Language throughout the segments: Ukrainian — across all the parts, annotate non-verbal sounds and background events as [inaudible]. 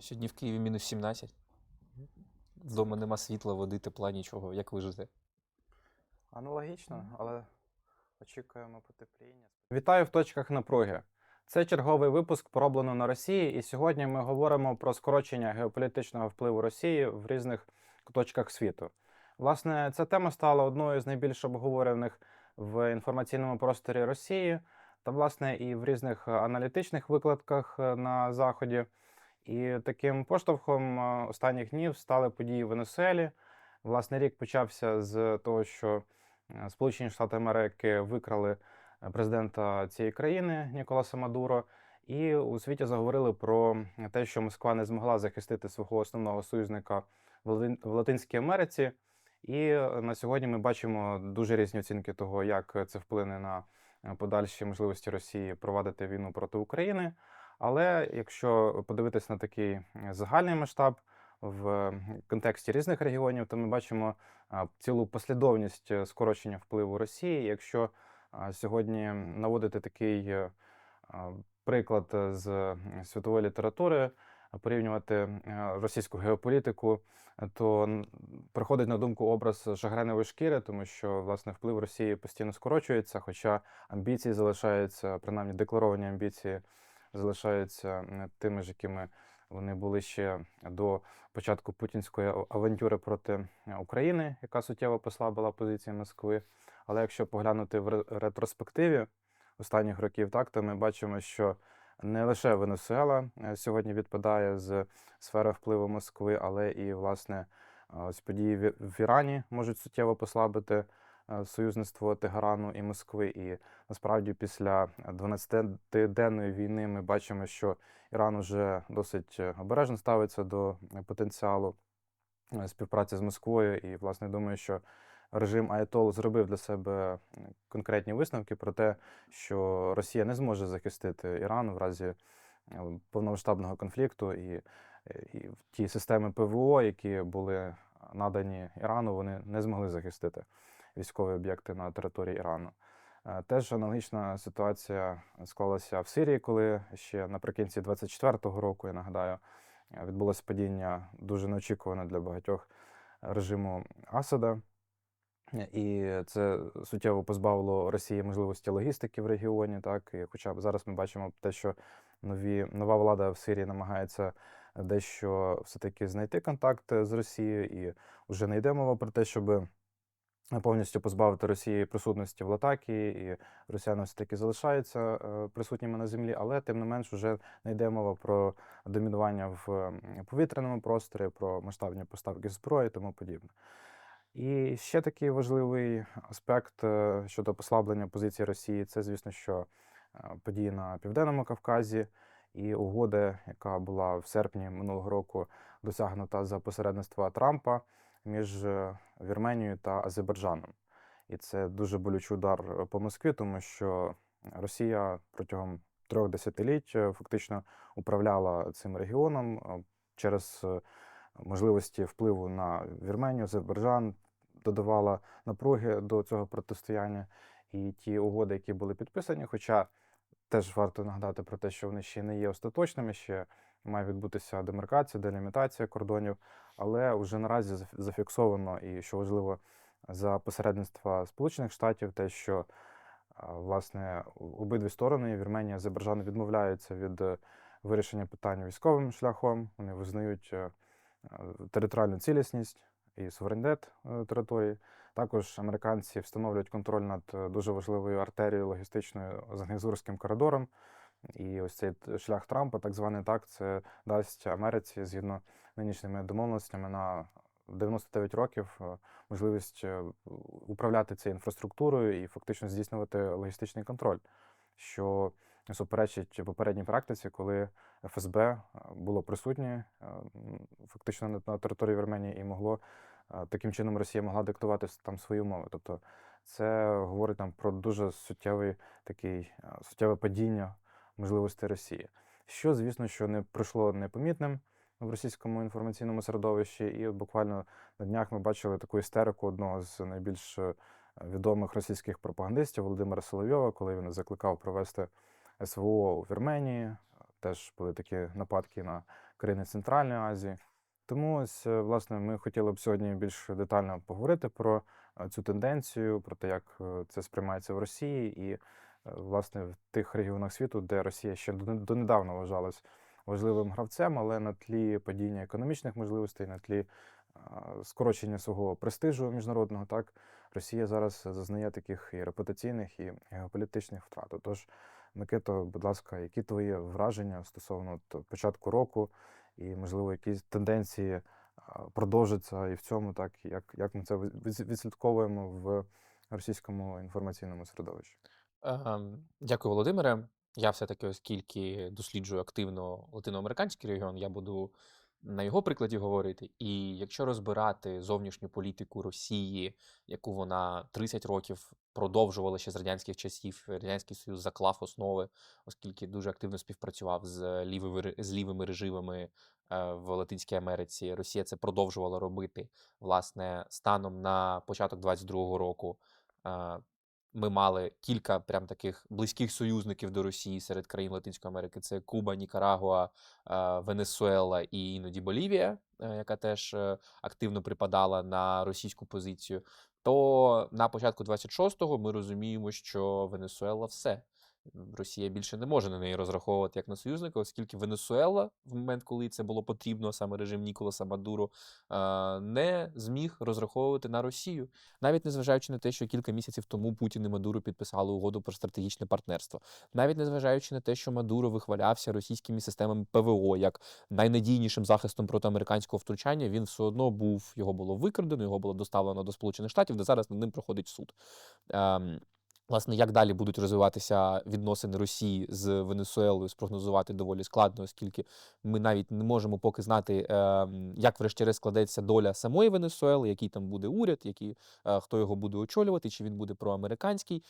Сьогодні в Києві мінус 17. Вдома нема світла, води, тепла, нічого. Як ви живете? Аналогічно, але очікуємо потепління. Вітаю в точках напруги. Це черговий випуск пороблено на Росії, і сьогодні ми говоримо про скорочення геополітичного впливу Росії в різних куточках світу. Власне, ця тема стала одною з найбільш обговорених в інформаційному просторі Росії та, власне, і в різних аналітичних викладках е, на Заході. І таким поштовхом е, останніх днів стали події в Венесуелі. Власне, рік почався з того, що е, Сполучені Штати Америки викрали е, президента цієї країни Ніколаса Мадуро, і у світі заговорили про те, що Москва не змогла захистити свого основного союзника в Латинській Америці. І е, на сьогодні ми бачимо дуже різні оцінки того, як це вплине на е, подальші можливості Росії провадити війну проти України. Але якщо подивитись на такий загальний масштаб в контексті різних регіонів, то ми бачимо цілу послідовність е, скорочення впливу Росії. Якщо сьогодні наводити такий е, приклад е, з світової літератури, порівнювати російську геополітику, то приходить на думку образ шагренової шкіри, тому що власне вплив Росії постійно скорочується, хоча амбіції залишаються, принаймні декларовані амбіції залишаються тими ж, якими вони були ще до початку путінської авантюри проти е, України, яка суттєво послабила позиції Москви. Але якщо поглянути в ре- ретроспективі останніх років, так то ми бачимо, що не лише Венесуела е, сьогодні відпадає з сфери впливу Москви, але і власне е, ось події в Ірані можуть суттєво послабити союзництво Тегерану і Москви. І насправді після 12-денної війни ми бачимо, що Іран уже досить е, обережно ставиться до е, потенціалу е, співпраці з Москвою. І, власне, думаю, що режим Аятол зробив для себе е, конкретні висновки про те, що Росія не зможе захистити Іран в разі е, повномасштабного конфлікту, і, е, і ті системи ПВО, які були надані Ірану, вони не змогли захистити військові об'єкти на території Ірану. Е, Теж аналогічна ситуація склалася в Сирії, коли ще наприкінці 24-го року, я нагадаю, відбулося падіння дуже неочікуване для багатьох режиму Асада. І це суттєво позбавило Росії можливості логістики в регіоні. Так, і хоча б зараз ми бачимо те, що нові, нова влада в Сирії намагається дещо все-таки знайти контакт з Росією, і вже не йде мова про те, щоб повністю позбавити Росії присутності в Латакії, і росіяни все-таки залишаються е, присутніми на землі, але тим не менш вже не йде мова про домінування в повітряному просторі, про масштабні поставки зброї і тому подібне. І ще такий важливий аспект е, щодо послаблення позиції Росії це, звісно, що е, події на Південному Кавказі і угода, яка була в серпні минулого року досягнута за посередництва Трампа між е, Вірменією та Азербайджаном. І це дуже болючий удар е, по Москві, тому що Росія протягом трьох десятиліть е, фактично управляла цим регіоном через можливості впливу на Вірменію, Азербайджан, додавала напруги до цього протистояння. І ті угоди, які були підписані, хоча теж варто нагадати про те, що вони ще не є остаточними, ще має відбутися демаркація, делімітація кордонів, але вже наразі заф- зафіксовано і що важливо за посередництва Сполучених Штатів, те, що власне обидві сторони Вірменія і Азербайджан відмовляються від е, вирішення питань військовим шляхом. Вони визнають е, е, територіальну цілісність і суверенітет території. Також американці встановлюють контроль над е, дуже важливою артерією логістичною з Ангезурським коридором. І ось цей шлях Трампа, так званий так, це дасть Америці згідно нинішніми домовленостями на 99 років е, можливість е, управляти цією інфраструктурою і фактично здійснювати логістичний контроль, що суперечить попередній практиці, коли ФСБ було присутнє фактично на- території Вірменії і могло таким чином Росія могла диктувати там свої умови. Тобто це говорить нам про дуже суттєвий такий суттєве падіння можливостей Росії, що, звісно, що не пройшло непомітним в російському інформаційному середовищі, і буквально на днях ми бачили таку істерику одного з найбільш е, відомих російських пропагандистів Володимира Соловйова, коли він закликав провести СВО у Вірменії. Теж були такі нападки на країни Центральної Азії. Тому ось, е, власне, ми хотіли б сьогодні більш детально поговорити про е, цю тенденцію, про те, як е, це сприймається в Росії, і, власне, в тих регіонах світу, де Росія ще донедавна вважалась важливим гравцем, але на тлі падіння економічних можливостей, на тлі скорочення свого престижу міжнародного, так Росія зараз зазнає таких і репутаційних, і геополітичних втрат. Тож, Микито, будь ласка, які твої враження стосовно початку року, і, можливо, якісь тенденції продовжаться і в цьому, так як, як ми це відслідковуємо в російському інформаційному середовищі? Ем, Дякую, Володимире. Я все-таки, оскільки досліджую активно латиноамериканський регіон, я буду на його прикладі говорити. І якщо розбирати зовнішню політику Росії, яку вона 30 років продовжувала ще з радянських часів, Радянський Союз заклав основи, оскільки дуже активно співпрацював з лівими, з лівими режимами е, в Латинській Америці. Росія це продовжувала робити. Власне, станом на початок 22-го року. Ми мали кілька прям таких близьких союзників до Росії серед країн Латинської Америки: це Куба, Нікарагуа, е, Венесуела і іноді Болівія, е, яка теж е, активно припадала на російську позицію. То на початку 26-го ми розуміємо, що Венесуела все. Росія більше не може на неї розраховувати як на союзника, оскільки Венесуела, в момент, коли це було потрібно, саме режим Ніколаса Мадуро, не зміг розраховувати на Росію навіть незважаючи на те, що кілька місяців тому Путін і Мадуро підписали угоду про стратегічне партнерство, навіть незважаючи на те, що Мадуро вихвалявся російськими системами ПВО як найнадійнішим захистом проти американського втручання, він все одно був його було викрадено, його було доставлено до Сполучених Штатів, де зараз над ним проходить суд. Власне, як далі будуть розвиватися відносини Росії з Венесуелою, спрогнозувати доволі складно, оскільки ми навіть не можемо поки знати, ем, як врешті-решт складеться доля самої Венесуели, який там буде уряд, який, е, хто його буде очолювати, чи він буде проамериканський,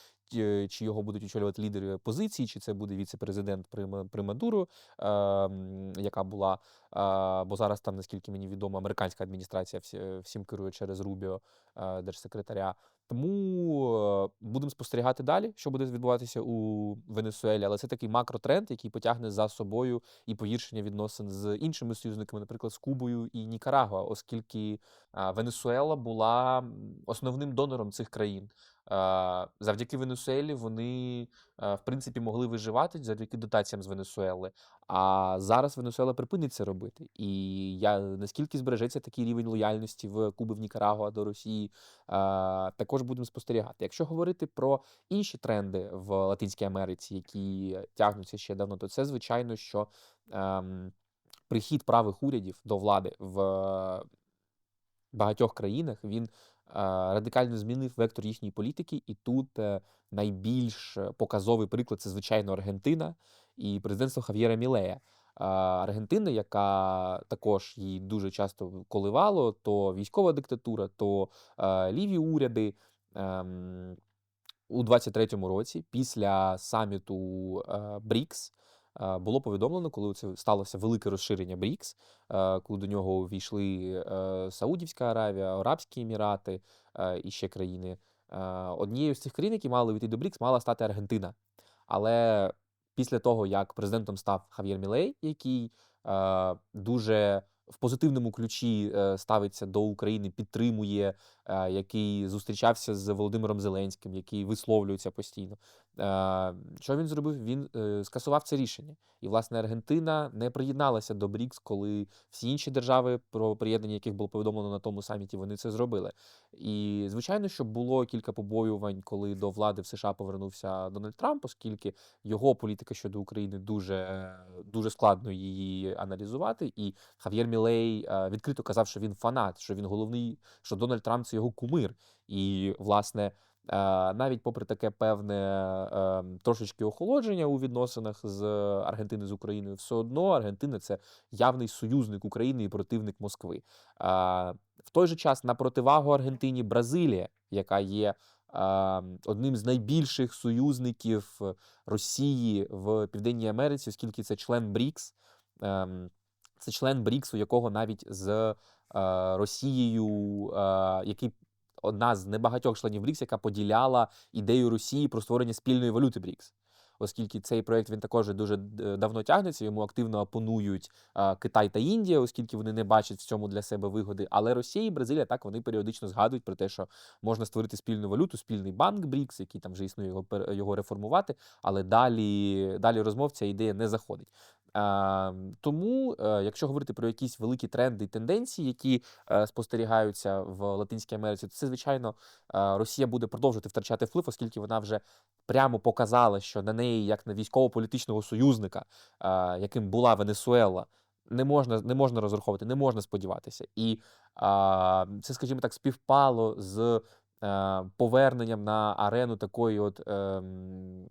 чи, його будуть очолювати лідери опозиції, чи це буде віце-президент при, Ма- Мадуру, ем, яка була, е, бо зараз там, наскільки мені відомо, американська адміністрація всім керує через Рубіо, е, держсекретаря. Тому е, будемо спостерігати далі, що буде відбуватися у Венесуелі, але це такий макротренд, який потягне за собою і погіршення відносин з іншими союзниками, наприклад, з Кубою і Нікарагуа, оскільки Венесуела була основним донором цих країн. А, Завдяки Венесуелі вони, в принципі, могли виживати завдяки дотаціям з Венесуели. А зараз Венесуела припинить це робити. І я наскільки збережеться такий рівень лояльності в Куби в Нікарагуа до Росії, також будемо спостерігати. Якщо говорити про інші тренди в Латинській Америці, які тягнуться ще давно, то це звичайно, що ем, прихід правих урядів до влади в багатьох країнах він е, радикально змінив вектор їхньої політики, і тут е, найбільш е, показовий приклад це звичайно Аргентина і президентство Хав'єра Мілея. Е, Аргентина, яка також її дуже часто коливало, то військова диктатура, то е, ліві уряди. Ем, у 23-му році, після саміту е, БРІКС, е, було повідомлено, коли це сталося велике розширення БРІКС, е, коли до нього увійшли е, Саудівська Аравія, Арабські Емірати е, і ще країни. Е, Однією з цих країн, які мали увійти до БРІКС, мала стати Аргентина. Але після того, як президентом став Хав'єр Мілей, який е, дуже в позитивному ключі е, ставиться до України, підтримує, е, який зустрічався з Володимиром Зеленським, який висловлюється постійно. Е, Що він зробив? Він е, скасував це рішення. І, власне, Аргентина не приєдналася до БРІКС, коли всі інші держави, про приєднання яких було повідомлено на тому саміті, вони це зробили. І звичайно, що було кілька побоювань, коли до влади в США повернувся Дональд Трамп, оскільки його політика щодо України дуже, е, дуже складно її аналізувати. І Хав'єр Мілей відкрито казав, що він фанат, що він головний, що Дональд Трамп це його кумир. І, власне, навіть попри таке певне е, трошечки охолодження у відносинах з Аргентини з Україною, все одно Аргентина це явний союзник України і противник Москви. Е, В той же час на противагу Аргентині Бразилія, яка є е, одним з найбільших союзників Росії в Південній Америці, оскільки це член БРІКС. Ем, Це член БРІКС, у якого навіть з е, Росією, е, який одна з небагатьох членів БРІКС, яка поділяла ідею Росії про створення спільної валюти БРІКС. оскільки цей проект він також дуже давно тягнеться. Йому активно опонують Китай та Індія, оскільки вони не бачать в цьому для себе вигоди. Але Росія і Бразилія так вони періодично згадують про те, що можна створити спільну валюту, спільний банк БРІКС, який там вже існує його його реформувати. Але далі, далі розмов ця ідея не заходить. А, тому, е, якщо говорити про якісь великі тренди і тенденції, які е, спостерігаються в Латинській Америці, то це, звичайно, е, Росія буде продовжувати втрачати вплив, оскільки вона вже прямо показала, що на неї, як на військово-політичного союзника, яким була Венесуела, не можна, не можна розраховувати, не можна сподіватися. І а, це, скажімо так, співпало з поверненням на арену такої от ем,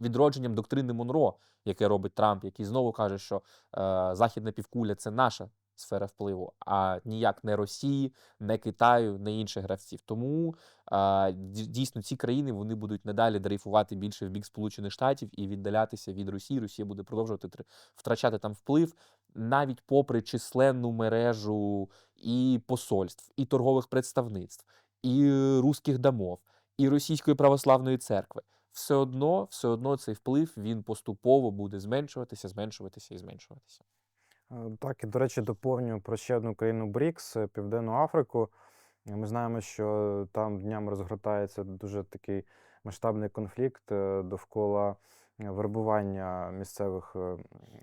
відродженням доктрини Монро, яке робить Трамп, який знову каже, що е, Західна півкуля це наша сфера впливу, а ніяк не Росії, не Китаю, не інших гравців. Тому а, дійсно ці країни вони будуть надалі дрейфувати більше в бік Сполучених Штатів і віддалятися від Росії. Росія буде продовжувати тр- втрачати там вплив, навіть попри численну мережу і посольств, і торгових представництв, і руських домов, і російської православної церкви. Все одно, все одно цей вплив він поступово буде зменшуватися, зменшуватися і зменшуватися. Е, Так, і до речі, доповню про ще одну країну БРІКС, е, Південну Африку. Е, Ми знаємо, що там днями розгортається дуже такий масштабний конфлікт довкола вербування місцевих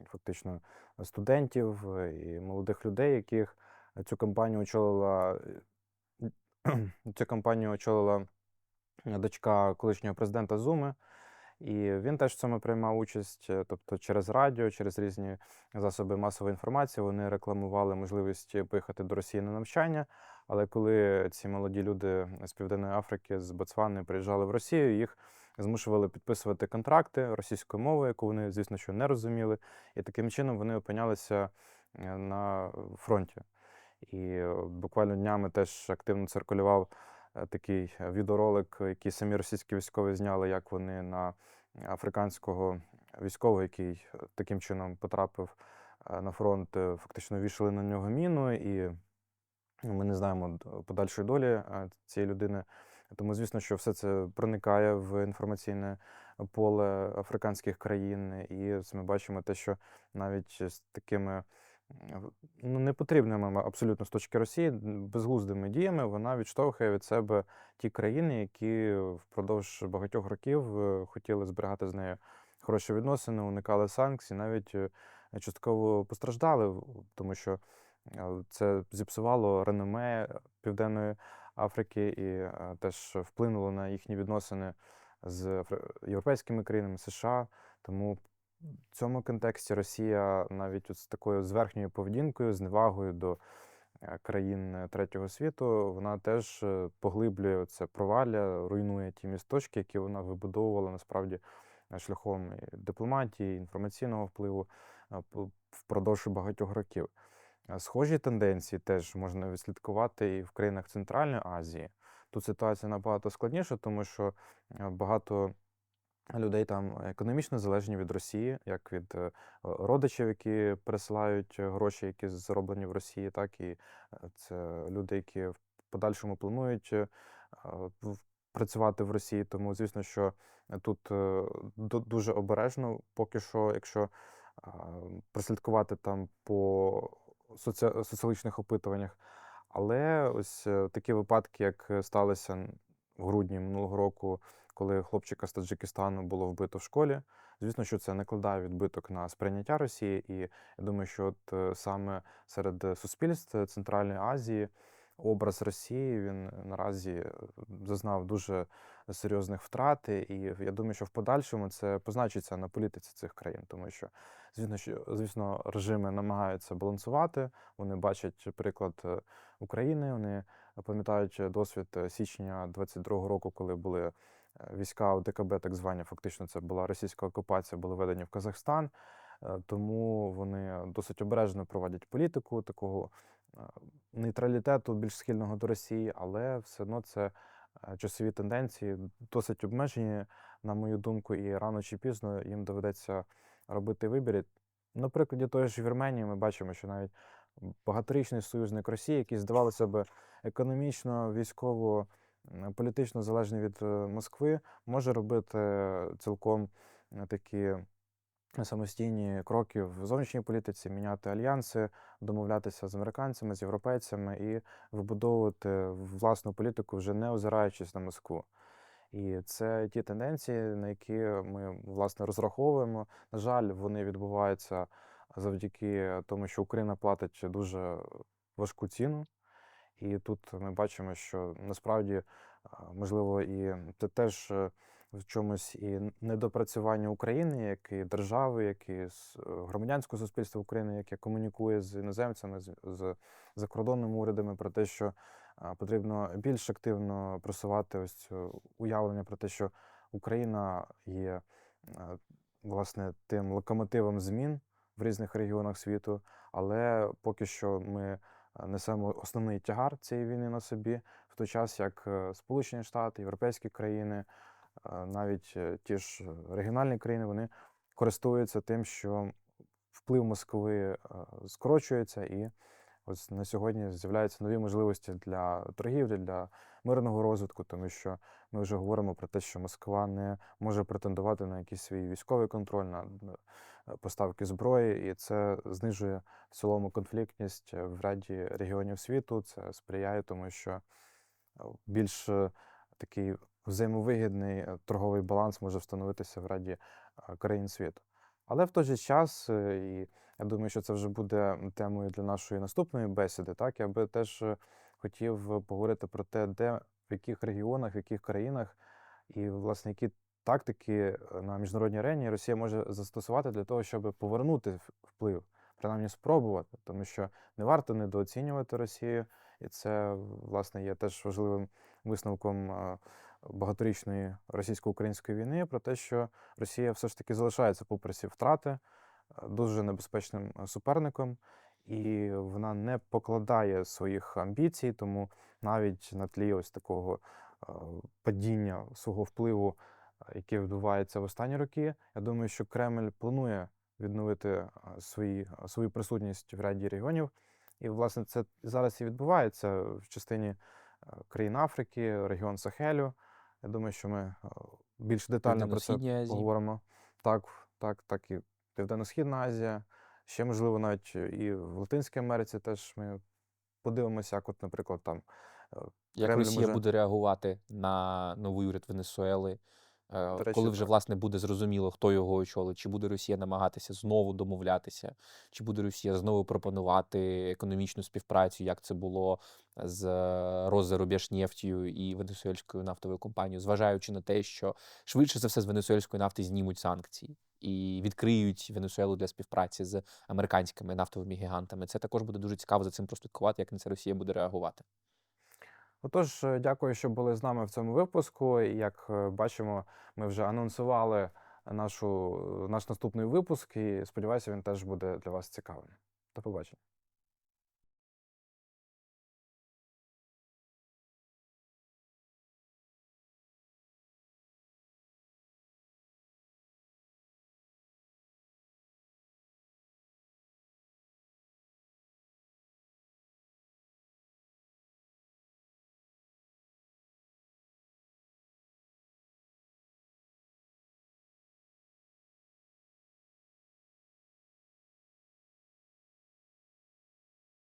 фактично студентів і молодих людей, яких цю кампанію очолила [clears throat] цю кампанію очолила е, дочка колишнього президента Зуми. І він теж в цьому приймав участь, е, тобто через радіо, через різні засоби масової інформації вони рекламували можливість поїхати до Росії на навчання. Але коли ці молоді люди з Південної Африки, з Ботсвани приїжджали в Росію, їх змушували підписувати контракти російською мовою, яку вони, звісно, що не розуміли. І таким чином вони опинялися е, на фронті. І е, буквально днями теж активно циркулював е, такий е, відеоролик, який самі російські військові зняли, як вони на африканського військового, який таким чином потрапив на фронт, фактично вішали на нього міну, і ми не знаємо подальшої долі цієї людини. Тому, звісно, що все це проникає в інформаційне поле африканських країн, і ми бачимо те, що навіть з такими ну, непотрібними абсолютно з точки Росії, безглуздими діями вона відштовхує від себе ті країни, які впродовж багатьох років е, хотіли зберігати з нею хороші відносини, уникали санкцій, навіть е, частково постраждали, тому що е, це зіпсувало реноме Південної Африки і теж вплинуло на їхні відносини з європейськими країнами США. Тому в цьому контексті Росія навіть з такою зверхньою поведінкою, зневагою до е, країн е, третього світу, вона теж е, поглиблює це провалля, руйнує ті місточки, які вона вибудовувала насправді шляхом дипломатії, інформаційного впливу впродовж багатьох років. Схожі тенденції теж можна відслідкувати і в країнах Центральної Азії. Тут ситуація набагато складніша, тому що багато людей там економічно залежні від Росії, як від е, родичів, які пересилають е, гроші, які зароблені в Росії, так і е, це люди, які в подальшому планують е, працювати в Росії. Тому, звісно, що тут е, дуже обережно, поки що, якщо прослідкувати там по соці... соціологічних опитуваннях. Але ось е, такі випадки, як е, сталися в грудні минулого року, коли хлопчика з Таджикистану було вбито в школі. Звісно, що це накладає відбиток на сприйняття Росії, і я думаю, що от е, саме серед е, суспільств Центральної Азії образ Росії він наразі е, зазнав дуже серйозних втрат, і я думаю, що в подальшому це позначиться на політиці цих країн, тому що звісно, що звісно, режими намагаються балансувати. Вони бачать приклад е, України. Вони пам'ятають досвід е, січня 22-го року, коли були е, війська ОДКБ, так звані, фактично це була російська окупація, були введені в Казахстан. Е, Тому вони досить обережно проводять політику такого е, нейтралітету, більш схильного до Росії, але все одно це е, часові тенденції досить обмежені, на мою думку, і рано чи пізно їм доведеться робити вибір. І На прикладі тої ж Вірменії ми бачимо, що навіть багаторічний союзник Росії, який здавалося би економічно, військово, політично залежний від е, Москви, може робити цілком е, такі самостійні кроки в зовнішній політиці, міняти альянси, домовлятися з американцями, з європейцями і вибудовувати власну політику, вже не озираючись на Москву. І це ті тенденції, на які ми власне розраховуємо. На жаль, вони відбуваються завдяки тому, що Україна платить дуже важку ціну. І тут ми бачимо, що насправді можливо і це теж е, в чомусь і недопрацювання України, як і держави, як і громадянського суспільства України, яке комунікує з іноземцями, з, закордонними урядами про те, що потрібно більш активно просувати ось цю уявлення про те, що Україна є власне тим локомотивом змін в різних регіонах світу, але поки що ми несемо основний тягар цієї війни на собі, в той час як е, Сполучені Штати, європейські країни, навіть е, ті ж регіональні країни, вони користуються тим, що вплив Москви е, скорочується, і ось на сьогодні з'являються нові можливості для торгівлі, для мирного розвитку, тому що ми вже говоримо про те, що Москва не може претендувати на якийсь свій військовий контроль, на е, поставки зброї, і це знижує в цілому конфліктність в ряді регіонів світу. Це сприяє тому, що е, більш е, такий взаємовигідний торговий баланс може встановитися в раді країн світу. Але в той же час, і я думаю, що це вже буде темою для нашої наступної бесіди. Так, я би теж е, хотів поговорити про те, де в яких регіонах, в яких країнах і власне які тактики е, на міжнародній арені Росія може застосувати для того, щоб повернути вплив, принаймні спробувати, тому що не варто недооцінювати Росію, і це власне є теж важливим висновком е, багаторічної російсько-української війни про те, що Росія все ж таки залишається попри всі втрати дуже небезпечним е, суперником, і вона не покладає своїх амбіцій, тому навіть на тлі ось такого е, падіння свого впливу, е, яке відбувається в останні роки, я думаю, що Кремль планує відновити е, свої, свою присутність в ряді регіонів. І, власне, це зараз і відбувається в частині е, країн Африки, регіон Сахелю. Я думаю, що ми е, більш детально про це поговоримо. Так, так, так і Південно-Східна Азія. Ще, можливо, навіть і в Латинській Америці теж ми подивимося, як, от, наприклад, там е, Як Кремль Росія може- буде реагувати на новий уряд Венесуели, е, речі, коли вже так. власне буде зрозуміло, хто його очолить, чи буде Росія намагатися знову домовлятися, чи буде Росія знову пропонувати економічну співпрацю, як це було з е, Розерубіжнефтю і венесуельською нафтовою компанією, зважаючи на те, що швидше за все з венесуельської нафти знімуть санкції і відкриють Венесуелу для співпраці з американськими нафтовими гігантами. Це також буде дуже цікаво за цим прослідкувати, як на це Росія буде реагувати. Отож, е, дякую, що були з нами в цьому випуску. Як е, бачимо, ми вже анонсували нашу, наш наступний випуск, і сподіваюся, він теж буде для вас цікавим. До побачення.